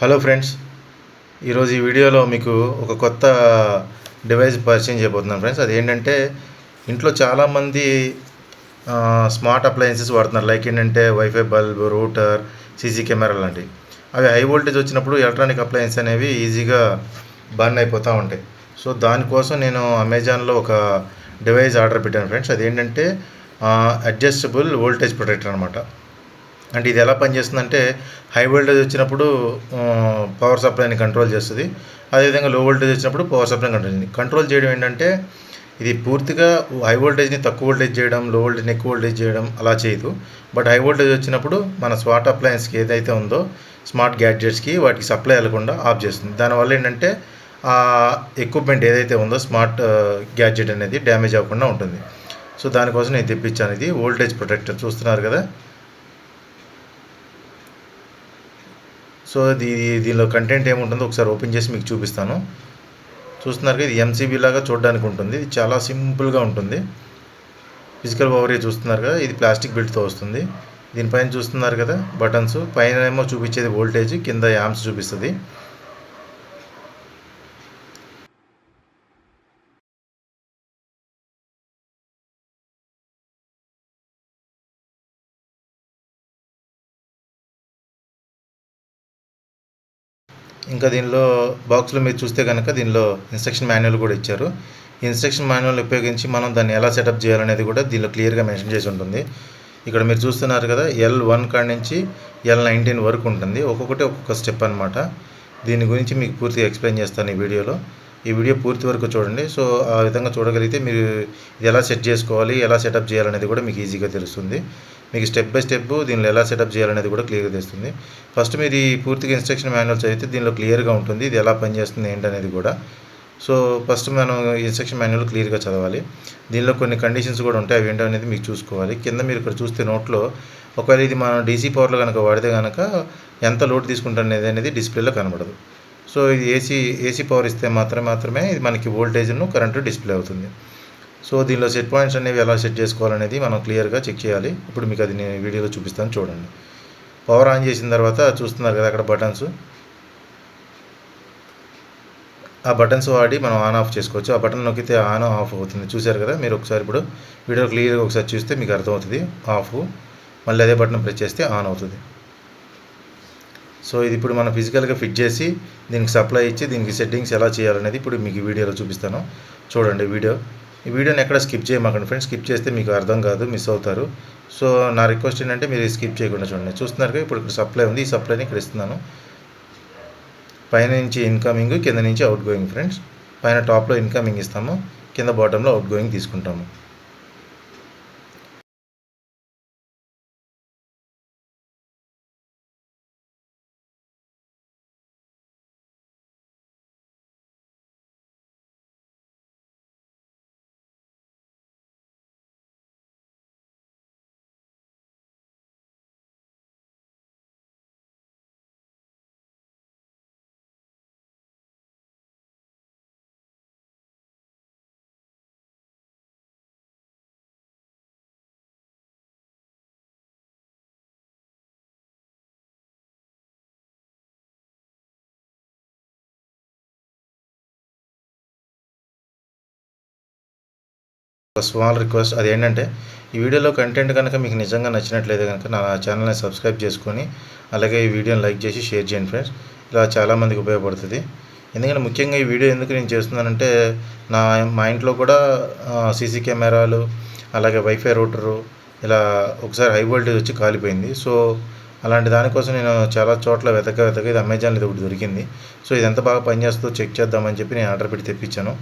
Hello friends ఈరోజు ఈ వీడియోలో మీకు ఒక కొత్త డివైస్ పరిచయం చేయబోతున్నాను ఫ్రెండ్స్. అది ఏంటంటే ఇంట్లో చాలామంది స్మార్ట్ అప్లయన్సెస్ వాడుతున్నారు. లైక్ ఏంటంటే WiFi bulb router CC camera లాంటివి అవి హై వోల్టేజ్ వచ్చినప్పుడు ఎలక్ట్రానిక్ అప్లయన్స్ అనేవి ఈజీగా బర్న్ అయిపోతూ ఉంటాయి. సో దానికోసం నేను అమెజాన్లో ఒక డివైస్ ఆర్డర్ పెట్టాను ఫ్రెండ్స్. అదేంటంటే అడ్జస్టబుల్ వోల్టేజ్ ప్రొటెక్టర్ అనమాట అంటే ఇది ఎలా పనిచేస్తుందంటే హై వోల్టేజ్ వచ్చినప్పుడు పవర్ సప్లైని కంట్రోల్ చేస్తుంది. అదేవిధంగా లో వోల్టేజ్ వచ్చినప్పుడు పవర్ సప్లైని కంట్రోల్ చేస్తుంది. కంట్రోల్ చేయడం ఏంటంటే ఇది పూర్తిగా హై వోల్టేజ్ని తక్కువ వోల్టేజ్ చేయడం లో వోల్టేజ్ని ఎక్కువ వోల్టేజ్ చేయడం అలా చేయదు. బట్ హై వోల్టేజ్ వచ్చినప్పుడు మన స్మార్ట్ అప్లయన్స్కి ఏదైతే ఉందో స్మార్ట్ గ్యాడ్జెట్స్కి వాటికి సప్లై వెళ్ళకుండా ఆఫ్ చేస్తుంది. దానివల్ల ఏంటంటే ఆ ఎక్విప్మెంట్ ఏదైతే ఉందో స్మార్ట్ గ్యాడ్జెట్ అనేది డ్యామేజ్ అవ్వకుండా ఉంటుంది. సో దానికోసం నేను తెప్పించాను ఇది. వోల్టేజ్ ప్రొటెక్టర్ చూస్తున్నారు కదా? సో ఇది దీనిలో కంటెంట్ ఏముంటుందో ఒకసారి ఓపెన్ చేసి మీకు చూపిస్తాను. చూస్తున్నారు కదా ఇది ఎంసీబీ లాగా చూడడానికి ఉంటుంది. ఇది చాలా సింపుల్గా ఉంటుంది. ఫిజికల్ ఓవరీ చూస్తున్నారు కదా ఇది ప్లాస్టిక్ బిల్ట్తో వస్తుంది. దీనిపైన చూస్తున్నారు కదా బటన్స్. పైన ఏమో చూపించేది వోల్టేజ్ కింద యామ్స్ చూపిస్తుంది. ఇంకా దీనిలో బాక్స్లో మీరు చూస్తే కనుక దీనిలో ఇన్స్ట్రక్షన్ మాన్యువల్ కూడా ఇచ్చారు. ఇన్స్ట్రక్షన్ మాన్యువల్ ఉపయోగించి మనం దాన్ని ఎలా సెటప్ చేయాలనేది కూడా దీనిలో క్లియర్గా మెన్షన్ చేసి ఉంటుంది. ఇక్కడ మీరు చూస్తున్నారు కదా ఎల్ వన్ కాడ నుంచి ఎల్ నైన్టీన్ వరకు ఉంటుంది. ఒక్కొక్కటి ఒక్కొక్క స్టెప్ అనమాట దీని గురించి మీకు పూర్తిగా ఎక్స్ప్లెయిన్ చేస్తాను ఈ వీడియోలో. ఈ వీడియో పూర్తి వరకు చూడండి. సో ఆ విధంగా చూడగలిగితే మీరు ఎలా సెట్ చేసుకోవాలి ఎలా సెటప్ చేయాలనేది కూడా మీకు ఈజీగా తెలుస్తుంది. మీకు స్టెప్ బై స్టెప్ దీనిలో ఎలా సెటప్ చేయాలనేది కూడా క్లియర్గా తెస్తుంది. ఫస్ట్ మీరు ఈ పూర్తిగా ఇన్స్ట్రక్షన్ మాన్యువల్ చదివితే దీనిలో క్లియర్గా ఉంటుంది. ఇది ఎలా పనిచేస్తుంది ఏంటనేది కూడా. సో ఫస్ట్ మనం ఇన్స్ట్రక్షన్ మాన్యువల్ క్లియర్గా చదవాలి. దీనిలో కొన్ని కండిషన్స్ కూడా ఉంటాయి. అవి ఏంటో అనేది మీకు చూసుకోవాలి. కింద మీరు ఇక్కడ చూస్తే నోట్లో ఒకవేళ ఇది మనం డీసీ పవర్లో కనుక వాడితే కనుక ఎంత లోడ్ తీసుకుంటానేది అనేది డిస్ప్లేలో కనబడదు. సో ఇది ఏసీ ఏసీ పవర్ ఇస్తే మాత్రమే మాత్రమే ఇది మనకి వోల్టేజ్ను కరెంటు డిస్ప్లే అవుతుంది. సో దీనిలో సెట్ పాయింట్స్ అనేవి ఎలా సెట్ చేసుకోవాలనేది మనం క్లియర్గా చెక్ చేయాలి. ఇప్పుడు మీకు అది నేను వీడియోలో చూపిస్తాను చూడండి. పవర్ ఆన్ చేసిన తర్వాత చూస్తున్నారు కదా అక్కడ బటన్స్ ఆ బటన్స్ వాడి మనం ఆన్ ఆఫ్ చేసుకోవచ్చు. ఆ బటన్ నొక్కితే ఆన్ ఆఫ్ అవుతుంది. చూశారు కదా? మీరు ఒకసారి ఇప్పుడు వీడియో క్లియర్గా ఒకసారి చూస్తే మీకు అర్థమవుతుంది. ఆఫ్ మళ్ళీ అదే బటన్ ప్రెస్ చేస్తే ఆన్ అవుతుంది. సో ఇది ఇప్పుడు మనం ఫిజికల్గా ఫిట్ చేసి దీనికి సప్లై ఇచ్చి దీనికి సెట్టింగ్స్ ఎలా చేయాలనేది ఇప్పుడు మీకు వీడియోలో చూపిస్తాను. చూడండి వీడియో ఈ వీడియోని ఎక్కడ స్కిప్ చేయమాకండి ఫ్రెండ్స్. స్కిప్ చేస్తే మీకు అర్థం కాదు మిస్ అవుతారు. సో నా రిక్వెస్ట్ ఏంటంటే మీరు స్కిప్ చేయకుండా చూడండి. చూస్తున్నారు కదా ఇప్పుడు ఇక్కడ సప్లై ఉంది. ఈ సప్లైని ఇక్కడ ఇస్తున్నాను. పైన నుంచి ఇన్కమింగ్ కింద నుంచి అవుట్ గోయింగ్ ఫ్రెండ్స్. పైన టాప్లో ఇన్కమింగ్ ఇస్తాము. కింద బాటంలో అవుట్ గోయింగ్ తీసుకుంటాము. ఒక స్మాల్ రిక్వెస్ట్ అది ఏంటంటే ఈ వీడియోలో కంటెంట్ కనుక మీకు నిజంగా నచ్చినట్లయితే కనుక నా ఛానల్ని సబ్స్క్రైబ్ చేసుకొని అలాగే ఈ వీడియోని లైక్ చేసి షేర్ చేయండి ఫ్రెండ్స్ ఇలా చాలామందికి ఉపయోగపడుతుంది. ఎందుకంటే ముఖ్యంగా ఈ వీడియో ఎందుకు నేను చేస్తున్నానంటే నా మా ఇంట్లో కూడా సీసీ కెమెరాలు అలాగే వైఫై రూటరు ఇలా ఒకసారి హై వోల్టేజ్ వచ్చి కాలిపోయింది. సో అలాంటి దానికోసం నేను చాలా చోట్ల వెతక వెతక ఇది అమెజాన్లో ఇది ఒకటి దొరికింది. సో ఇది ఎంత బాగా పనిచేస్తుందో చెక్ చేద్దామని చెప్పి నేను ఆర్డర్ పెట్టి తెప్పించాను.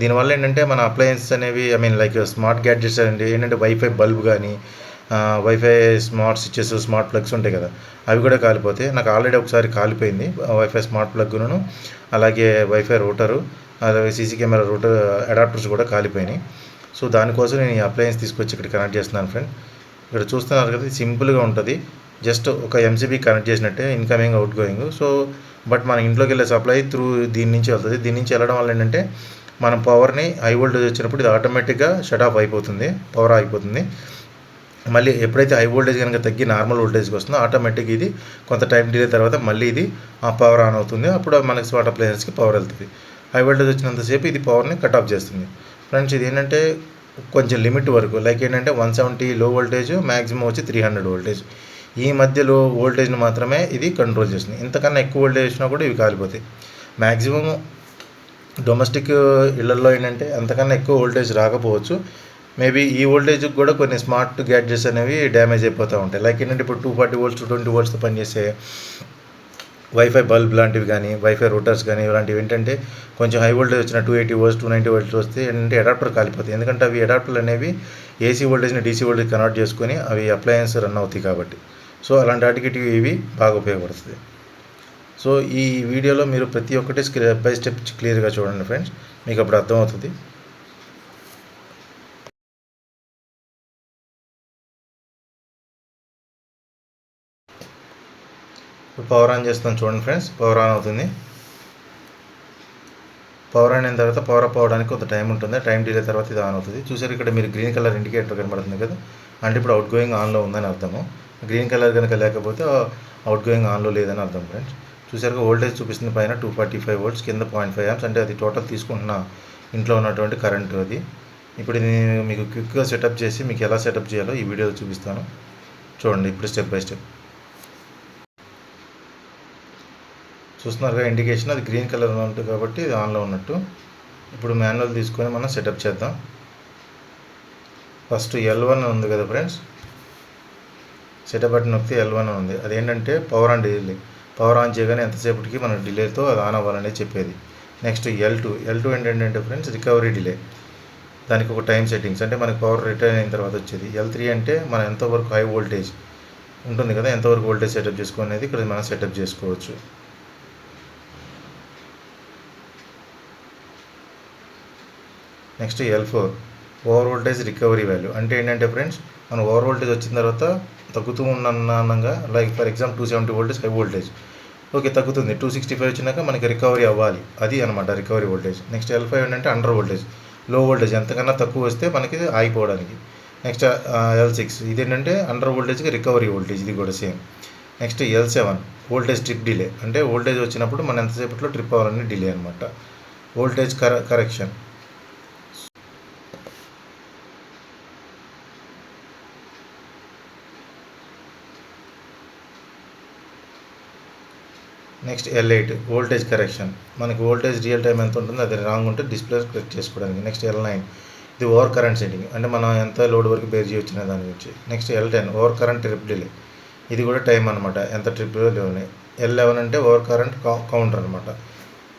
దీనివల్ల ఏంటంటే మన అప్లయన్సెస్ అనేవి I mean like smart gadgets అండి ఏంటంటే వైఫై బల్బ్ కానీ WiFi smart switches smart plugs ఉంటాయి కదా అవి కూడా కాలిపోతాయి నాకు ఆల్రెడీ ఒకసారి కాలిపోయింది. వైఫై స్మార్ట్ ప్లగ్ను అలాగే వైఫై రూటరు అలాగే C C camera router adapters కూడా కాలిపోయినాయి. సో దానికోసం నేను ఈ అప్లయన్స్ తీసుకొచ్చి ఇక్కడ కనెక్ట్ చేస్తున్నాను ఫ్రెండ్ ఇక్కడ చూస్తున్నారు కదా సింపుల్గా ఉంటుంది. జస్ట్ ఒక ఎంసీబీ కనెక్ట్ చేసినట్టే incoming outgoing so but మన ఇంట్లోకి వెళ్ళే సప్లై త్రూ దీని నుంచి వెళ్తుంది. దీని నుంచి వెళ్ళడం వల్ల ఏంటంటే మనం పవర్ని హై వోల్టేజ్ వచ్చినప్పుడు ఇది ఆటోమేటిక్గా షట్ ఆఫ్ అయిపోతుంది పవర్ అయిపోతుంది మళ్ళీ ఎప్పుడైతే హై వోల్టేజ్ కనుక తగ్గి నార్మల్ వోల్టేజ్కి వస్తుందో ఆటోమేటిక్ ఇది కొంత టైం డిలే తర్వాత మళ్ళీ ఇది ఆ పవర్ ఆన్ అవుతుంది. అప్పుడు మనకి స్మార్ట్ అప్లయన్స్కి పవర్ వెళ్తుంది. హై వోల్టేజ్ వచ్చినంతసేపు ఇది పవర్ని కట్ ఆఫ్ చేస్తుంది. ఫ్రెండ్స్ ఇది ఏంటంటే కొంచెం లిమిట్ వరకు లైక్ ఏంటంటే one seventy low voltage maximum వచ్చి త్రీ హండ్రెడ్ వోల్టేజ్ ఈ మధ్యలో వోల్టేజ్ని మాత్రమే ఇది కంట్రోల్ చేస్తుంది. ఇంతకన్నా ఎక్కువ వోల్టేజ్ వచ్చినా కూడా ఇవి కాలిపోతాయి. మ్యాక్సిమం డొమెస్టిక్ ఇళ్ళలో ఏంటంటే అంతకన్నా ఎక్కువ వోల్టేజ్ రాకపోవచ్చు. మేబీ ఈ వోల్టేజ్కి కూడా కొన్ని స్మార్ట్ గ్యాడ్జెట్స్ అనేవి డ్యామేజ్ అయిపోతూ ఉంటాయి. లైక్ ఏంటంటే ఇప్పుడు two forty volts two twenty వోల్ట్స్తో పనిచేసే వైఫై బల్బ్ లాంటివి కానీ వైఫై రూటర్స్ కానీ ఇలాంటివి ఏంటంటే కొంచెం హై వోల్టేజ్ వచ్చిన two eighty volts two ninety volts వస్తే ఏంటంటే అడాప్టర్ కాలిపోతాయి. ఎందుకంటే అవి అడాప్టర్లు అనేవి ఏసీ వోల్టేజ్ని డీసీ వోల్టేజ్ కన్వర్ట్ చేసుకొని అవి అప్లయన్స్ రన్ అవుతాయి కాబట్టి. సో అలాంటి వాటికి ఇవి బాగా ఉపయోగపడుతుంది. సో ఈ వీడియోలో మీరు ప్రతి ఒక్కటి స్టెప్ బై స్టెప్ క్లియర్గా చూడండి ఫ్రెండ్స్. మీకు అప్పుడు అర్థమవుతుంది. పవర్ ఆన్ చేస్తాను చూడండి ఫ్రెండ్స్. పవర్ ఆన్ అవుతుంది. పవర్ ఆన్ అయిన తర్వాత పవర్ అప్ అవడానికి కొంత టైం ఉంటుంది. టైం డిలే తర్వాత ఇది ఆన్ అవుతుంది. చూసారు ఇక్కడ మీరు గ్రీన్ కలర్ ఇండికేటర్ కనబడుతుంది కదా. అంటే ఇప్పుడు అవుట్ గోయింగ్ ఆన్లో ఉందని అర్థము. గ్రీన్ కలర్ కనుక లేకపోతే అవుట్ గోయింగ్ ఆన్లో లేదని అర్థం ఫ్రెండ్స్ చూసారుగా వోల్టేజ్ చూపిస్తుంది పైన టూ ఫార్టీ ఫైవ్ వోల్ట్స్ కింద పాయింట్ ఫైవ్ యామ్స్ అంటే అది టోటల్ తీసుకుంటున్న ఇంట్లో ఉన్నటువంటి కరెంట్ అది. ఇప్పుడు నేను మీకు క్విక్గా సెటప్ చేసి మీకు ఎలా సెటప్ చేయాలో ఈ వీడియోలో చూపిస్తాను. చూడండి ఇప్పుడు స్టెప్ బై స్టెప్ చూస్తున్నారుగా ఇండికేషన్ అది గ్రీన్ కలర్ ఉంటుంది కాబట్టి ఇది ఆన్లో ఉన్నట్టు. ఇప్పుడు మాన్యువల్ తీసుకొని మనం సెటప్ చేద్దాం. ఫస్ట్ ఎల్ వన్ ఉంది కదా ఫ్రెండ్స్ సెటప్ బటన్ నొక్కితే ఎల్ వన్ ఉంది. అదేంటంటే power on delay power on చేయగానే ఎంతసేపటికి మన డిలేతో అది ఆన్ అవ్వాలనేది చెప్పేది. Next L two L two ఏంటంటే ఫ్రెండ్స్ రికవరీ డిలే దానికి ఒక టైం సెట్టింగ్స్ అంటే మనకి పవర్ రిటర్న్ అయిన తర్వాత వచ్చేది. ఎల్ త్రీ అంటే మనం ఎంతవరకు హై వోల్టేజ్ ఉంటుంది కదా ఎంతవరకు వోల్టేజ్ సెటప్ చేసుకునేది ఇక్కడ మనం సెటప్ చేసుకోవచ్చు. Next L four over voltage recovery value అంటే ఏంటంటే ఫ్రెండ్స్ మనం ఓవర్ వోల్టేజ్ వచ్చిన తర్వాత తగ్గుతూ ఉన్నగా like for example two seventy voltage high voltage okay తగ్గుతుంది. టూ సిక్స్టీ ఫైవ్ వచ్చినాక మనకి రికవరీ అవ్వాలి. అది అనమాట recovery voltage next L five ఏంటంటే అండర్ వోల్టేజ్లో వోల్టేజ్ ఎంతకన్నా తక్కువ వస్తే మనకి ఆగిపోవడానికి. నెక్స్ట్ ఎల్ సిక్స్ ఇది ఏంటంటే అండర్ వోల్టేజ్కి రికవరీ వోల్టేజ్ ఇది కూడా same next L seven voltage trip delay అంటే వోల్టేజ్ వచ్చినప్పుడు మనం ఎంతసేపట్లో ట్రిప్ అవ్వాలని డిలే అనమాట వోల్టేజ్ కర correction next L eight voltage correction మనకి వోల్టేజ్ రియల్ టైం ఎంత ఉంటుందో అది రాంగ్ ఉంటే డిస్ప్లే కరెక్ట్ చేసుకోవడానికి. నెక్స్ట్ ఎల్ నైన్ ఇది ఓవర్ కరెంట్ సెట్టింగ్ అంటే మనం ఎంత లోడ్ వరకు బేర్ చేయొచ్చిన దాని గురించి. Next L ten over current trip delay ఇది కూడా టైం అనమాట ఎంత ట్రిప్ లేవని. ఎల్ లెవెన్ అంటే ఓవర్ కరెంట్ కౌంటర్ అనమాట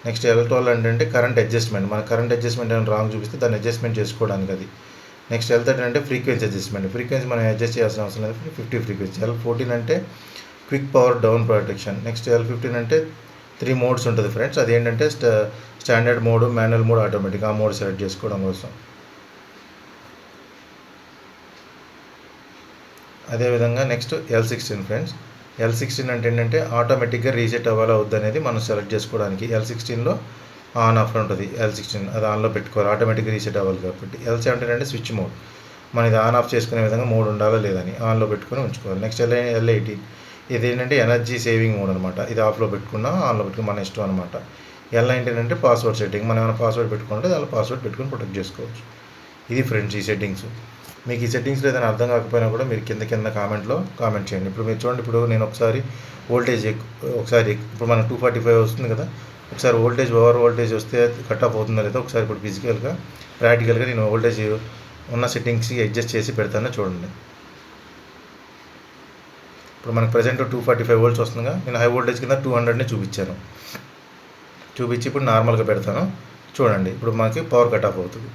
నెక్స్ట్ ఎల్ ట్వెల్వ్ అంటే కరెంట్ అడ్జస్ట్మెంట్ మన కరెంట్ అడ్జస్ట్మెంట్ ఏమైనా రాంగ్ చూపిస్తే దాన్ని అడ్జస్ట్మెంట్ చేసుకోవడానికి అది. నెక్స్ట్ ఎల్ థర్టీన్ అంటే ఫ్రీక్వెన్సీ అడ్జస్ట్మెంట్ ఫ్రీక్వెన్సీ మనం అడ్జస్ట్ చేయాల్సిన అవసరం లేదు. ఫిఫ్టీ ఫ్రీక్వెన్సీ ఎల్ ఫోర్టీన్ అంటే quick power down protection next L fifteen అంటే త్రీ మోడ్స్ ఉంటుంది ఫ్రెండ్స్ అదేంటంటే స్టా standard mode manual mode automatic ఆ మోడ్ సెలెక్ట్ చేసుకోవడం కోసం. అదేవిధంగా next L sixteen friends L sixteen అంటే ఏంటంటే ఆటోమేటిక్గా రీసెట్ అవ్వాలా వద్దనేది మనం సెలెక్ట్ చేసుకోవడానికి ఎల్ సిక్స్టీన్లో ఆన్ ఆఫ్ ఉంటుంది. ఎల్ సిక్స్టీన్ అది ఆన్లో పెట్టుకోవాలి. ఆటోమేటిక్గా రీసెట్ అవ్వాలి కాబట్టి. ఎల్ సెవెంటీన్ అంటే స్విచ్ మోడ్ మనం ఇది ఆన్ ఆఫ్ చేసుకునే విధంగా మోడ్ ఉండాలా లేదని ఆన్లో పెట్టుకొని ఉంచుకోవాలి. నెక్స్ట్ ఎల్ ఎల్ ఎయిటీన్ ఇది ఏంటంటే ఎనర్జీ సేవింగ్ మోడ్ అనమాట ఇది ఆఫ్లో పెట్టుకున్నా ఆన్లో పెట్టుకున్నా మన ఇష్టం అనమాట ఎలా ఏంటంటే పాస్వర్డ్ సెట్టింగ్. మనం ఏమైనా పాస్వర్డ్ పెట్టుకుంటే దానిలో పాస్వర్డ్ పెట్టుకుని ప్రొటెక్ట్ చేసుకోవచ్చు. ఇది ఫ్రెండ్స్ ఈ సెట్టింగ్స్. మీకు ఈ సెట్టింగ్స్లో ఏదైనా అర్థం కాకపోయినా కూడా మీరు కింద కింద కామెంట్లో కామెంట్ చేయండి. ఇప్పుడు మీరు చూడండి ఇప్పుడు నేను ఒకసారి వోల్టేజ్ ఒకసారి ఇప్పుడు మనకు టూ ఫార్టీ ఫైవ్ వస్తుంది కదా ఒకసారి వోల్టేజ్ ఓవర్ వోల్టేజ్ వస్తే కట్ ఆఫ్ అవుతుందో లేదో ఒకసారి ఇప్పుడు ఫిజికల్గా ప్రాక్టికల్గా నేను వోల్టేజ్ ఉన్న సెట్టింగ్స్కి అడ్జస్ట్ చేసి పెడతానో చూడండి. ఇప్పుడు మనకు present two forty five volts వస్తుందిగా. నేను హై వోల్టేజ్ కింద టూ హండ్రెడ్ని చూపించాను. చూపించి ఇప్పుడు నార్మల్గా పెడతాను. చూడండి ఇప్పుడు మనకి పవర్ కట్ ఆఫ్ అవుతుంది.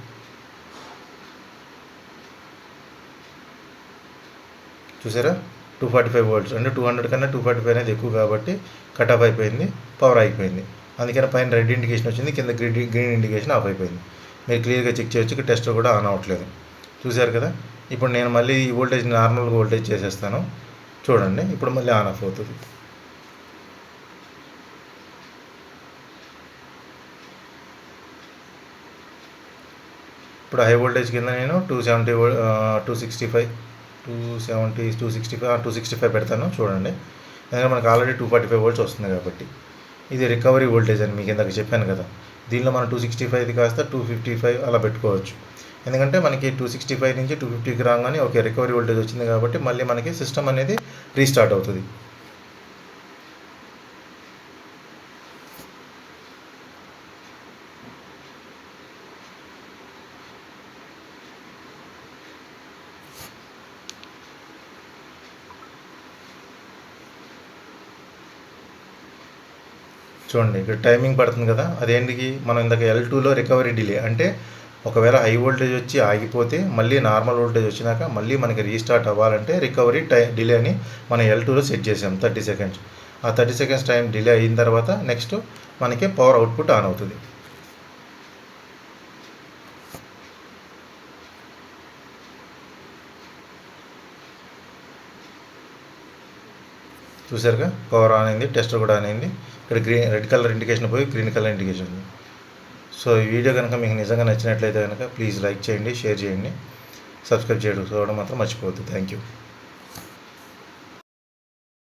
చూసారా? టూ ఫార్టీ ఫైవ్ వోల్ట్స్ అంటే టూ హండ్రెడ్ కన్నా టూ ఫార్టీ ఫైవ్ అనేది ఎక్కువ కాబట్టి కట్ ఆఫ్ అయిపోయింది పవర్ అయిపోయింది అందుకని పైన రెడ్ ఇండికేషన్ వచ్చింది కింద గ్రీన్ గ్రీన్ ఇండికేషన్ ఆఫ్ అయిపోయింది. మీరు క్లియర్గా చెక్ చేయొచ్చు టెస్ట్ కూడా ఆన్ అవ్వట్లేదు. చూసారు కదా? ఇప్పుడు నేను మళ్ళీ ఈ వోల్టేజ్ నార్మల్ వోల్టేజ్ చేసేస్తాను. చూడండి ఇప్పుడు మళ్ళీ ఆన్ ఆఫ్ అవుతుంది. ఇప్పుడు హై వోల్టేజ్ కింద నేను two seventy two sixty five two seventy two sixty five two sixty five పెడతాను చూడండి. ఎందుకంటే మనకు already two forty five volts వస్తుంది కాబట్టి. ఇది రికవరీ వోల్టేజ్ అని మీకు ఇందాక చెప్పాను కదా. దీనిలో మనం టూ సిక్స్టీ ఫైవ్ది కాస్త టూ ఫిఫ్టీ ఫైవ్ అలా పెట్టుకోవచ్చు. ఎందుకంటే మనకి టూ సిక్స్టీ ఫైవ్ నుంచి టూ ఫిఫ్టీకి రాగానే ఓకే రికవరీ వోల్టేజ్ వచ్చింది కాబట్టి మళ్ళీ మనకి సిస్టమ్ అనేది రీస్టార్ట్ అవుతుంది. చూడండి ఇక్కడ టైమింగ్ పడుతుంది కదా. అదేంటికి? మనం ఇందాక ఎల్ టూలో రికవరీ డిలే అంటే ఒకవేళ హై వోల్టేజ్ వచ్చి ఆగిపోతే మళ్ళీ నార్మల్ వోల్టేజ్ వచ్చినాక మళ్ళీ మనకి రీస్టార్ట్ అవ్వాలంటే రికవరీ టై డిలే అని మనం ఎల్ టూలో సెట్ చేసాం థర్టీ సెకండ్స్ ఆ థర్టీ సెకండ్స్ టైం డిలే అయిన తర్వాత నెక్స్ట్ మనకి పవర్ అవుట్పుట్ ఆన్ అవుతుంది. చూసారుగా పవర్ ఆన్ అయింది టెస్టర్ కూడా ఆన్ అయింది. ఇక్కడ గ్రీన్ రెడ్ కలర్ ఇండికేషన్ పోయి గ్రీన్ కలర్ ఇండికేషన్ ఉంది. సో ఈ వీడియో కనుక మీకు నిజంగా నచ్చినట్లయితే కనుక ప్లీజ్ లైక్ చేయండి షేర్ చేయండి సబ్స్క్రైబ్ చేయడం చూడడం మాత్రం మర్చిపోవద్దు. Thank you.